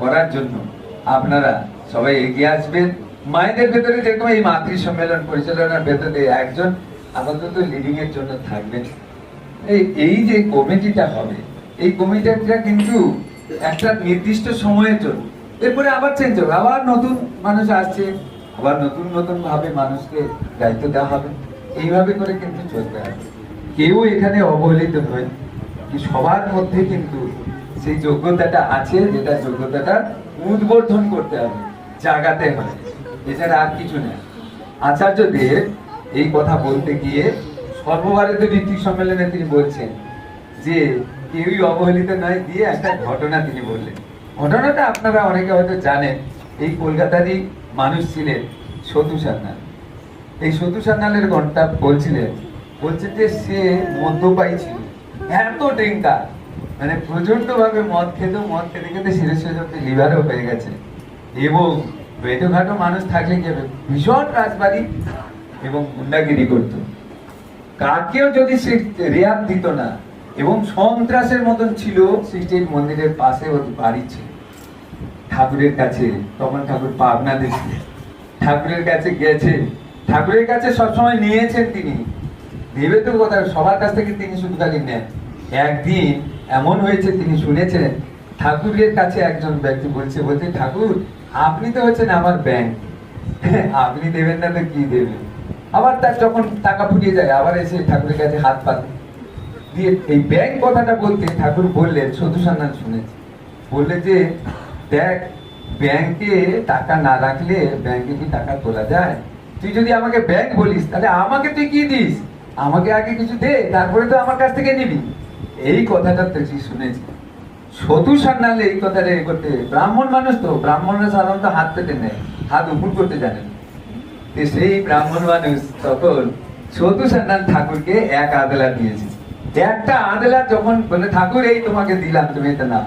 করার জন্য আপনারা সবাই এগিয়ে আসবেন। মায়েদের ভেতরে যেরকম এই মাতৃ সম্মেলন পরিচালনার ভেতরে একজন আপাতত লিডিং এর জন্য থাকবেন। এই যে কমিটিটা হবে, এই কমিটিটা কিন্তু একটা নির্দিষ্ট সময়ের জন্য। এরপরে আবার চেঞ্জ হবে। আবার নতুন মানুষ আসছে, আবার নতুন নতুন ভাবে মানুষকে দায়িত্ব দেওয়া হবে। এইভাবে করে কিন্তু চলতে হবে। কেউ এখানে অবহেলিত কি সবার মধ্যে কিন্তু সেই যোগ্যতাটা আছে, যেটা যোগ্যতাটা উদ্বোধন করতে হবে, জাগাতে হবে। এছাড়া আর কিছু নেই আচার্যদের এই কথা বলতে গিয়ে সর্বভারতীয় ঋত্বিক সম্মেলনে তিনি বলছেন যে, কেউই অবহেলিত নয়, দিয়ে একটা ঘটনা তিনি বললেন। ঘটনাটা আপনারা অনেকে হয়তো জানেন, এই কলকাতারই মানুষ ছিলেন সতু সান্যাল। এই সতু সান্যালের ঘণ্টা বলছিলেন বলছে যে সে মদ্যপায়ী ছিল, এত ডেঙ্কা মানে প্রচণ্ড ভাবে মদ খেত, মদ খেতে খেতে শিরে শিরে লিভারও হয়ে গেছে। এবং বেটোঘাটো মানুষ থাকলে কি হবে? ভীষণ রাজবাড়ি এবং গুন্ডাগিরি করতো। কাকেও যদি সে রেয়াত দিত না, এবং সন্ত্রাসের মতন ছিল সৃষ্টির মন্দিরের পাশে ওর বাড়ি ছিল। ঠাকুরের কাছে, তখন ঠাকুর পাবনা দিয়েছিলেন ঠাকুরের কাছে গেছে। ঠাকুরের কাছে সবসময় নিয়েছেন তিনি। ভেবে তো কথা সবার কাছ থেকে তিনি শুধু খালি নেন। একদিন এমন হয়েছে, তিনি শুনেছেন, ঠাকুরের কাছে একজন ব্যক্তি বলছে বলছে, ঠাকুর, আপনি তো হচ্ছেন আমার ব্যাংক আপনি দেবেন না তো কি দেবেন? আবার তার যখন টাকা ফুটিয়ে যায়, আবার এসে ঠাকুরের কাছে হাত পাতে দিয়ে এই ব্যাংক কথাটা বলতে ঠাকুর বললেন সধু সান্যাল শুনেছি। বললে যে, দেখ ব্যাংকে টাকা না রাখলে ব্যাংকে কি টাকা তোলা যায়? তুই যদি আমাকে ব্যাংক বলিস, তাহলে আমাকে তুই কি দিস? আমাকে আগে কিছু দে, তারপরে তো আমার কাছ থেকে নিবি। এই কথাটা তো শুনেছি সতু সান্যালে এই কথাটা এ করতে, ব্রাহ্মণ মানুষ তো, ব্রাহ্মণরা সাধারণত হাত পেতে নেয়, হাত উপর করতে জানেন সেই ব্রাহ্মণ মানুষ তখন সতু সান্যাল ঠাকুরকে এক আদেলা দিয়েছে। একটা আদলা যখন বলে, ঠাকুর, এই তোমাকে দিলাম, তুমি এটা না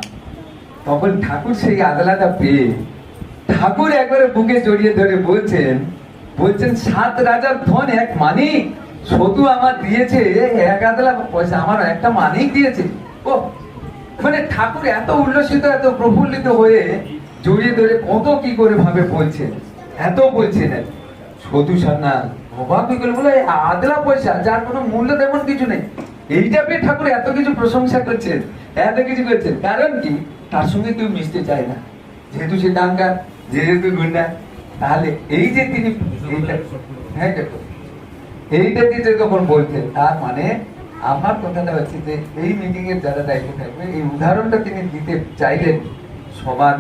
তখন ঠাকুর সেই আদলাটা পেয়ে, ঠাকুর একবারে বুকে জড়িয়ে ধরে বলছেন বলছেন, সাত রাজার ধন এক মানিক। সতু আমার দিয়েছে এক আদলা পয়সা আমার একটা মানিক দিয়েছে। ও মানে ঠাকুর এত উল্লসিত এত প্রফুল্লিত হয়ে জড়িয়ে ধরে কত কি করে ভাবে বলছেন? এত বলছেন। সতু সান্না অবাক হয়ে গেল বলে আদলা পয়সা যার কোনো মূল্য তেমন কিছু নেই। এইটা পেয়ে ঠাকুর এত কিছু প্রশংসা করছেন এত কিছু করছেন। কারণ কি? তার সঙ্গে কেউ মিশতে চায় না। যেহেতু সে ডাঙ্গা যেহেতু গুন্ডা তাহলে এই যে তিনি হ্যাঁ এইটা দিতে যখন বলছেন তার মানে আমার কথাটা হচ্ছে যে এই মিটিং এর যারা দায়িত্ব থাকবে, এই উদাহরণটা তিনি দিতে চাইলেন সবার